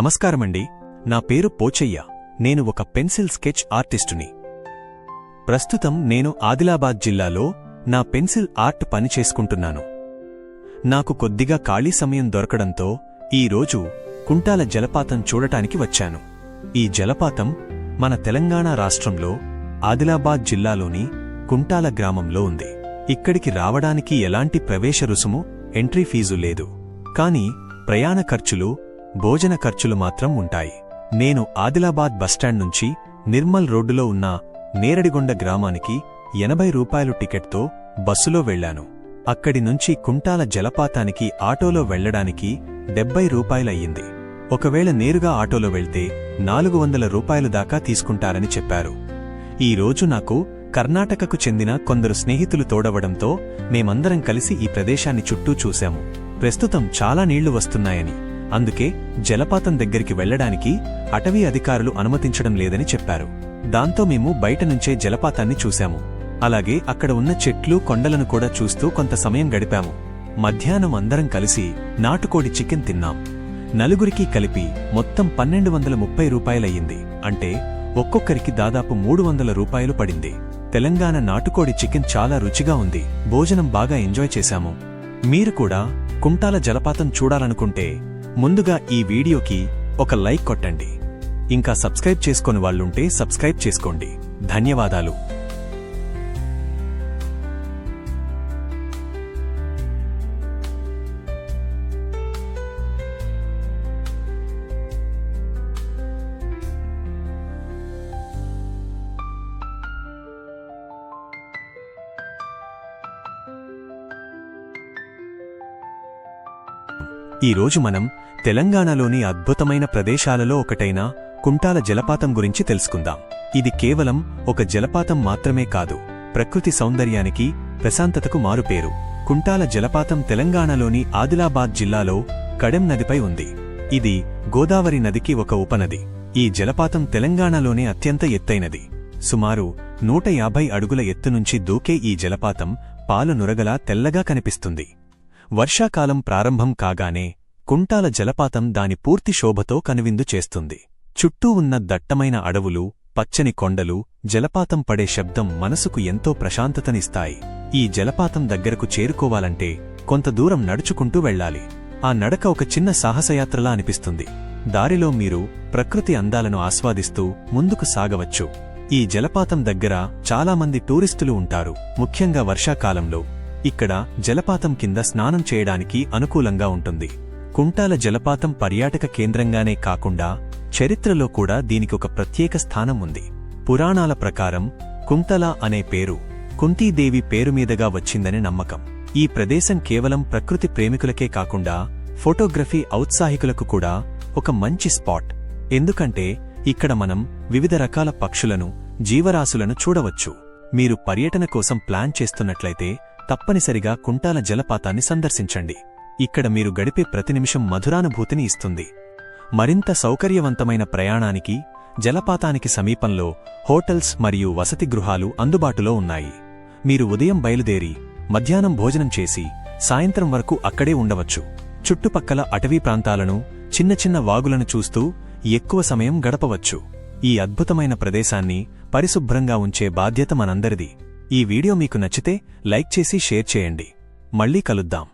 నమస్కారమండి. నా పేరు పోచయ్య. నేను ఒక పెన్సిల్ స్కెచ్ ఆర్టిస్టుని. ప్రస్తుతం నేను ఆదిలాబాద్ జిల్లాలో నా పెన్సిల్ ఆర్ట్ పని చేసుకుంటున్నాను. నాకు కొద్దిగా ఖాళీ సమయం దొరకడంతో ఈరోజు కుంటాల జలపాతం చూడటానికి వచ్చాను. ఈ జలపాతం మన తెలంగాణ రాష్ట్రంలో ఆదిలాబాద్ జిల్లాలోని కుంటాల గ్రామంలో ఉంది. ఇక్కడికి రావడానికి ఎలాంటి ప్రవేశ రుసుము ఎంట్రీ ఫీజు లేదు. కాని ప్రయాణ ఖర్చులు భోజన ఖర్చులు మాత్రం ఉంటాయి. నేను ఆదిలాబాద్ బస్టాండ్ నుంచి నిర్మల్ రోడ్డులో ఉన్న నేరడిగొండ గ్రామానికి ఎనభై రూపాయలు టికెట్తో బస్సులో వెళ్ళాను అక్కడి నుంచి కుంటాల జలపాతానికి ఆటోలో వెళ్ళడానికి డెబ్బై రూపాయలయ్యింది. ఒకవేళ నేరుగా ఆటోలో వెళ్తే నాలుగు వందల రూపాయలు దాకా తీసుకుంటారని చెప్పారు. ఈ రోజు నాకు కర్ణాటకకు చెందిన కొందరు స్నేహితులు తోడవడంతో మేమందరం కలిసి ఈ ప్రదేశాన్ని చుట్టూ చూశాము. ప్రస్తుతం చాలా నీళ్ళు వస్తున్నాయని అందుకే జలపాతం దగ్గరికి వెళ్ళడానికి అటవీ అధికారులు అనుమతించడం లేదని చెప్పారు. దాంతో మేము బయట నుంచే జలపాతాన్ని చూశాము. అలాగే అక్కడ ఉన్న చెట్లు కొండలను కూడా చూస్తూ కొంత సమయం గడిపాము. మధ్యాహ్నం అందరం కలిసి నాటుకోడి చికెన్ తిన్నాం. నలుగురికి కలిపి మొత్తం పన్నెండు వందల ముప్పై రూపాయలయ్యింది. అంటే ఒక్కొక్కరికి దాదాపు మూడు వందల రూపాయలు పడింది. తెలంగాణ నాటుకోడి చికెన్ చాలా రుచిగా ఉంది. భోజనం బాగా ఎంజాయ్ చేశాము. మీరు కూడా కుంటాల జలపాతం చూడాలనుకుంటే ముందుగా ఈ వీడియోకి ఒక లైక్ కొట్టండి. ఇంకా సబ్స్క్రైబ్ చేసుకొని వాళ్ళుంటే సబ్స్క్రైబ్ చేసుకోండి. ధన్యవాదాలు. ఈరోజు మనం తెలంగాణలోని అద్భుతమైన ప్రదేశాలలో ఒకటైన కుంటాల జలపాతం గురించి తెలుసుకుందాం. ఇది కేవలం ఒక జలపాతం మాత్రమే కాదు ప్రకృతి సౌందర్యానికి ప్రశాంతతకు మారుపేరు. కుంటాల జలపాతం తెలంగాణలోని ఆదిలాబాద్ జిల్లాలో కడెం నదిపై ఉంది. ఇది గోదావరి నదికి ఒక ఉపనది. ఈ జలపాతం తెలంగాణలోనే అత్యంత ఎత్తైనది. సుమారు నూట యాభై అడుగుల ఎత్తు నుంచి దూకే ఈ జలపాతం పాలు నురగలా తెల్లగా కనిపిస్తుంది. వర్షాకాలం ప్రారంభం కాగానే కుంటాల జలపాతం దాని పూర్తి శోభతో కనువిందు చేస్తుంది. చుట్టూ ఉన్న దట్టమైన అడవులు పచ్చని కొండలు జలపాతం పడే శబ్దం మనసుకు ఎంతో ప్రశాంతతనిస్తాయి. ఈ జలపాతం దగ్గరకు చేరుకోవాలంటే కొంత దూరం నడుచుకుంటూ వెళ్ళాలి. ఆ నడక ఒక చిన్న సాహసయాత్రలా అనిపిస్తుంది. దారిలో మీరు ప్రకృతి అందాలను ఆస్వాదిస్తూ ముందుకు సాగవచ్చు. ఈ జలపాతం దగ్గర చాలామంది టూరిస్టులు ఉంటారు. ముఖ్యంగా వర్షాకాలంలో ఇక్కడ జలపాతం కింద స్నానం చేయడానికి అనుకూలంగా ఉంటుంది. కుంటాల జలపాతం పర్యాటక కేంద్రంగానే కాకుండా చరిత్రలో కూడా దీనికి ఒక ప్రత్యేక స్థానం ఉంది. పురాణాల ప్రకారం కుంతల అనే పేరు కుంతీదేవి పేరుమీదగా వచ్చిందని నమ్మకం. ఈ ప్రదేశం కేవలం ప్రకృతి ప్రేమికులకే కాకుండా ఫోటోగ్రఫీ ఔత్సాహికులకు కూడా ఒక మంచి స్పాట్. ఎందుకంటే ఇక్కడ మనం వివిధ రకాల పక్షులను జీవరాశులను చూడవచ్చు. మీరు పర్యటన కోసం ప్లాన్ చేస్తున్నట్లయితే తప్పనిసరిగా కుంటాల జలపాతాన్ని సందర్శించండి. ఇక్కడ మీరు గడిపే ప్రతి నిమిషం మధురానుభూతిని ఇస్తుంది. మరింత సౌకర్యవంతమైన ప్రయాణానికి జలపాతానికి సమీపంలో హోటల్స్ మరియు వసతి గృహాలు అందుబాటులో ఉన్నాయి. మీరు ఉదయం బయలుదేరి మధ్యాహ్నం భోజనం చేసి సాయంత్రం వరకు అక్కడే ఉండవచ్చు. చుట్టుపక్కల అటవీ ప్రాంతాలను చిన్న చిన్న వాగులను చూస్తూ ఎక్కువ సమయం గడపవచ్చు. ఈ అద్భుతమైన ప్రదేశాన్ని పరిశుభ్రంగా ఉంచే బాధ్యత మనందరిది. ఈ వీడియో మీకు నచ్చితే లైక్ చేసి షేర్ చేయండి. మళ్ళీ కలుద్దాం.